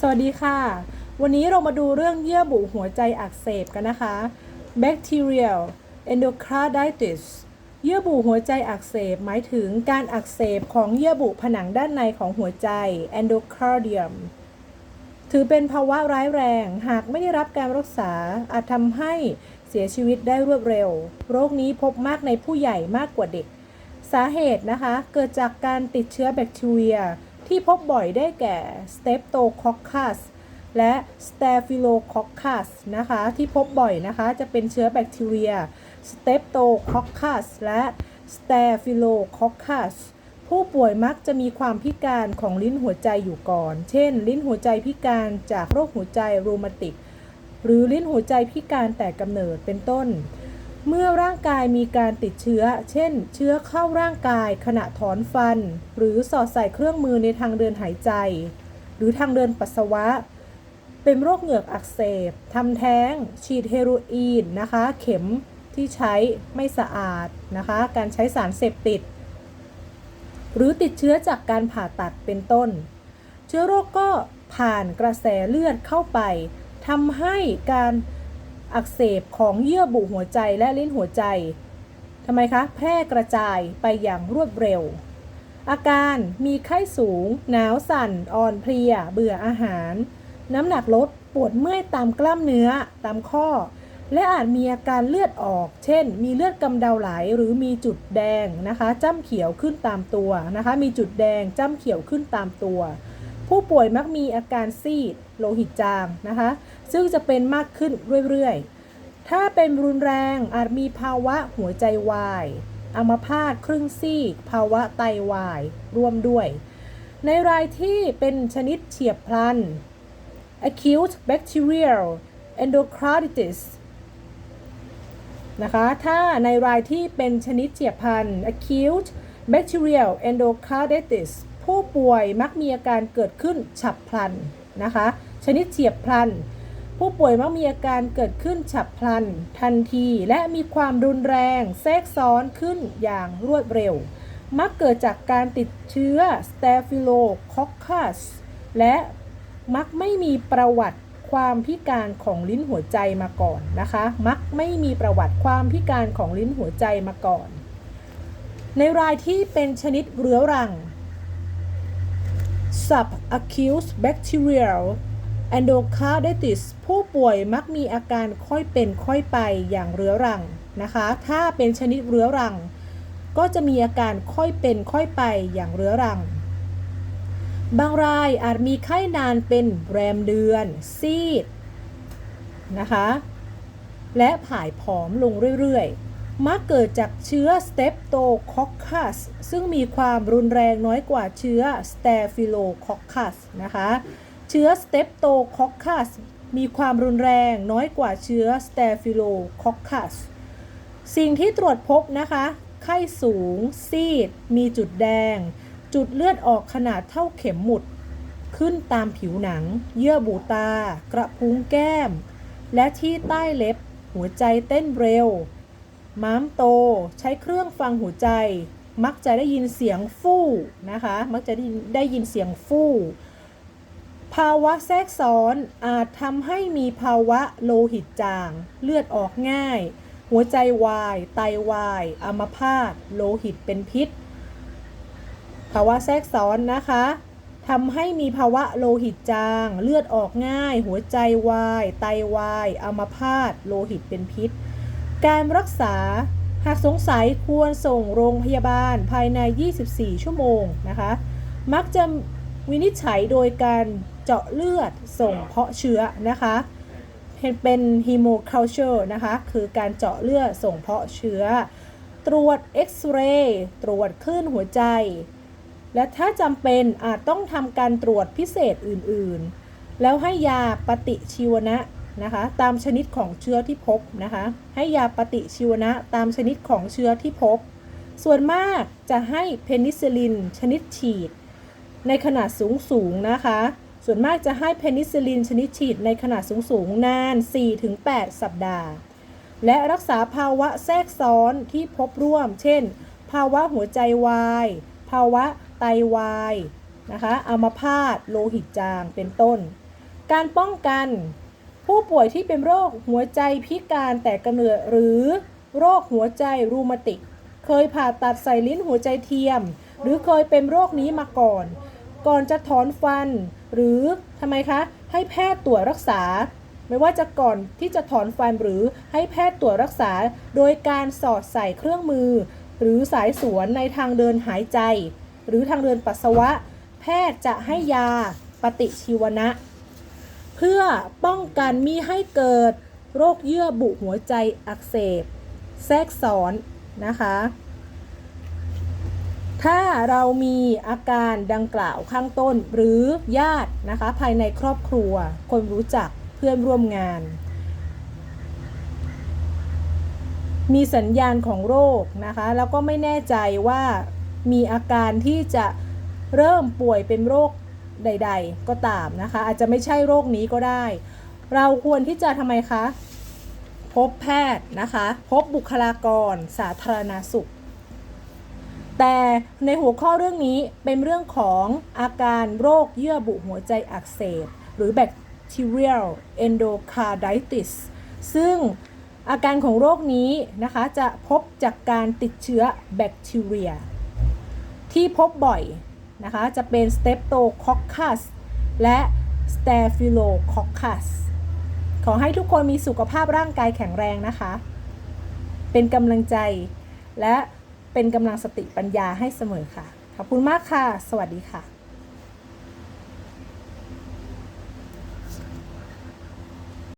สวัสดีค่ะ วันนี้เรามาดูเรื่องเยื่อบุหัวใจอักเสบกันนะคะ bacterial endocarditis เยื่อบุหัวใจอักเสบหมายถึงการอักเสบของเยื่อบุผนังด้านในของหัวใจ endocardium ถือเป็นภาวะร้ายแรง หากไม่ได้รับการรักษาอาจทำให้เสียชีวิตได้รวดเร็ว โรคนี้พบมากในผู้ใหญ่มากกว่าเด็ก สาเหตุนะคะ เกิดจากการติดเชื้อแบคทีเรีย ที่พบบ่อยได้แก่ Streptococcus และ Staphylococcus นะคะ ที่พบบ่อยนะคะจะเป็นเชื้อแบคทีเรีย Streptococcus และ Staphylococcus ผู้ป่วยมักจะมีความพิการของลิ้นหัวใจอยู่ก่อน เช่น ลิ้นหัวใจพิการจากโรคหัวใจรูมาติก หรือลิ้นหัวใจพิการแต่กำเนิดเป็นต้น เมื่อร่างกายมีการติดเชื้อ เช่น เชื้อเข้าร่างกายขณะถอนฟัน หรือสอดใส่เครื่องมือในทางเดินหายใจ หรือทางเดินปัสสาวะ เป็นโรคเหงือกอักเสบ ทำแท้ง ฉีดเฮโรอีนนะคะ เข็มที่ใช้ไม่สะอาดนะคะ การใช้สารเสพติด หรือติดเชื้อจากการผ่าตัดเป็นต้น เชื้อโรคก็ผ่านกระแสเลือดเข้าไปทำให้การ อักเสบของเยื่อบุหัวใจและลิ้นหัวใจทำไมคะ แพร่กระจายไปอย่างรวดเร็ว อาการมีไข้สูง หนาวสั่น อ่อนเพลีย เบื่ออาหาร น้ำหนักลด ปวดเมื่อยตามกล้ามเนื้อ ตามข้อ และอาจมีอาการเลือดออก เช่น มีเลือดกำเดาไหล หรือมีจุดแดงนะคะจ้ำเขียวขึ้นตามตัวนะคะ มีจุดแดงจ้ำเขียวขึ้นตามตัว ผู้ป่วยมักมีอาการซีด โลหิตจางนะคะ ซึ่งจะเป็นมากขึ้นเรื่อยๆ ถ้าเป็นรุนแรงอาจมีภาวะหัวใจวายอัมพาตครึ่งซีก ภาวะไตวายร่วมด้วย ในรายที่เป็นชนิดเฉียบพลัน acute bacterial endocarditis นะคะ ถ้าในรายที่เป็นชนิดเฉียบพลัน acute bacterial endocarditis ผู้ป่วยมักมีอาการเกิดขึ้นฉับพลันนะคะ ชนิดเฉียบพลัน ผู้ป่วยมักมีอาการเกิดขึ้นฉับพลัน ทันทีและมีความรุนแรงแทรกซ้อนขึ้นอย่างรวดเร็ว มักเกิดจากการติดเชื้อ Staphylococcus และมักไม่มีประวัติความพิการของลิ้นหัวใจมาก่อนนะคะ มักไม่มีประวัติความพิการของลิ้นหัวใจมาก่อน ในรายที่เป็นชนิดเรื้อรัง subacute bacterial endocarditis ผู้ป่วยมักมีอาการค่อยเป็นค่อยไปอย่างเรื้อรังนะคะ ถ้าเป็นชนิดเรื้อรัง ก็จะมีอาการค่อยเป็นค่อยไปอย่างเรื้อรัง บางรายอาจมีไข้นานเป็นแรมเดือน ซีดนะคะ และผายผอมลงเรื่อยๆ มักเกิดจากเชื้อ Streptococcus ซึ่งมีความรุนแรงน้อยกว่าเชื้อ Staphylococcus นะคะ เชื้อ Streptococcus มีความรุนแรงน้อยกว่าเชื้อ Staphylococcus สิ่งที่ตรวจพบนะคะ ไข้สูง ซีด มีจุดแดง จุดเลือดออกขนาดเท่าเข็มหมุด ขึ้นตามผิวหนัง เยื่อบุตา กระพุ้งแก้ม และที่ใต้เล็บ หัวใจเต้นเร็ว ม้ามโตใช้เครื่องฟังหัวใจ มักจะได้ยินเสียงฟู่นะคะ มักจะได้ยินได้ยินเสียงฟู่ ภาวะแทรกซ้อนอาจทำให้มีภาวะโลหิตจาง เลือดออกง่าย หัวใจวาย ไตวายอัมพาตโลหิตเป็นพิษ ภาวะแทรกซ้อนนะคะทำให้มีภาวะโลหิตจาง เลือดออกง่าย หัวใจวาย ไตวายอัมพาตโลหิตเป็นพิษ การรักษาหากสงสัยควรส่งโรงพยาบาลภายใน 24 ชั่วโมงนะคะ มักจะ วินิจฉัยโดยการเจาะเลือดส่งเพาะเชื้อนะคะเป็น hemoculture นะคะ คือการเจาะเลือดส่งเพาะเชื้อ ตรวจเอ็กซเรย์ตรวจคลื่นหัวใจ และถ้าจำเป็นอาจต้องทำการตรวจพิเศษอื่นๆ แล้วให้ยาปฏิชีวนะนะคะ ตามชนิดของเชื้อที่พบนะคะ ให้ยาปฏิชีวนะตามชนิดของเชื้อที่พบ ส่วนมากจะให้เพนิซิลินชนิดฉีด ในขนาดสูงสูงนะคะ ส่วนมากจะให้เพนิซิลินชนิดฉีดในขนาดสูงสูงนาน 4-8 สัปดาห์ และรักษาภาวะแทรกซ้อนที่พบร่วม เช่น ภาวะหัวใจวาย ภาวะไตวายนะคะอัมพาตโลหิตจางเป็นต้น การป้องกันผู้ป่วยที่เป็นโรคหัวใจพิการแต่กำเนิดหรือโรคหัวใจรูมาติก เคยผ่าตัดใส่ลิ้นหัวใจเทียม หรือเคยเป็นโรคนี้มาก่อน ก่อนจะถอนฟัน หรือทำไมคะ ให้แพทย์ตรวจรักษา ไม่ว่าจะก่อนที่จะถอนฟันหรือให้แพทย์ตรวจรักษา โดยการสอดใส่เครื่องมือ หรือสายสวนในทางเดินหายใจ หรือทางเดินปัสสาวะ แพทย์จะให้ยาปฏิชีวนะ เพื่อป้องกันมิให้เกิดโรคเยื่อบุหัวใจอักเสบ แทรกซ้อนนะคะ ถ้าเรามีอาการดังกล่าวข้างต้นหรือญาตินะคะภายในครอบครัว คนรู้จักเพื่อนร่วมงาน มีสัญญาณของโรคนะคะแล้วก็ไม่แน่ใจว่ามีอาการที่จะเริ่มป่วยเป็นโรคใด ๆ ก็ตามนะคะ อาจจะไม่ใช่โรคนี้ก็ได้ เราควรที่จะทำไมคะ พบแพทย์นะคะ พบบุคลากรสาธารณสุข แต่ในหัวข้อเรื่องนี้เป็นเรื่องของอาการโรคเยื่อบุหัวใจอักเสบ หรือ bacterial endocarditis ซึ่งอาการของโรคนี้นะคะจะพบจากการติดเชื้อแบคทีเรีย ที่พบบ่อยนะคะจะเป็น Streptococcus และ Staphylococcus ขอให้ทุกคนมีสุขภาพร่างกายแข็งแรงนะคะ เป็นกำลังใจและ เป็นกำลังสติปัญญาให้เสมอค่ะ ขอบคุณมากค่ะ สวัสดีค่ะ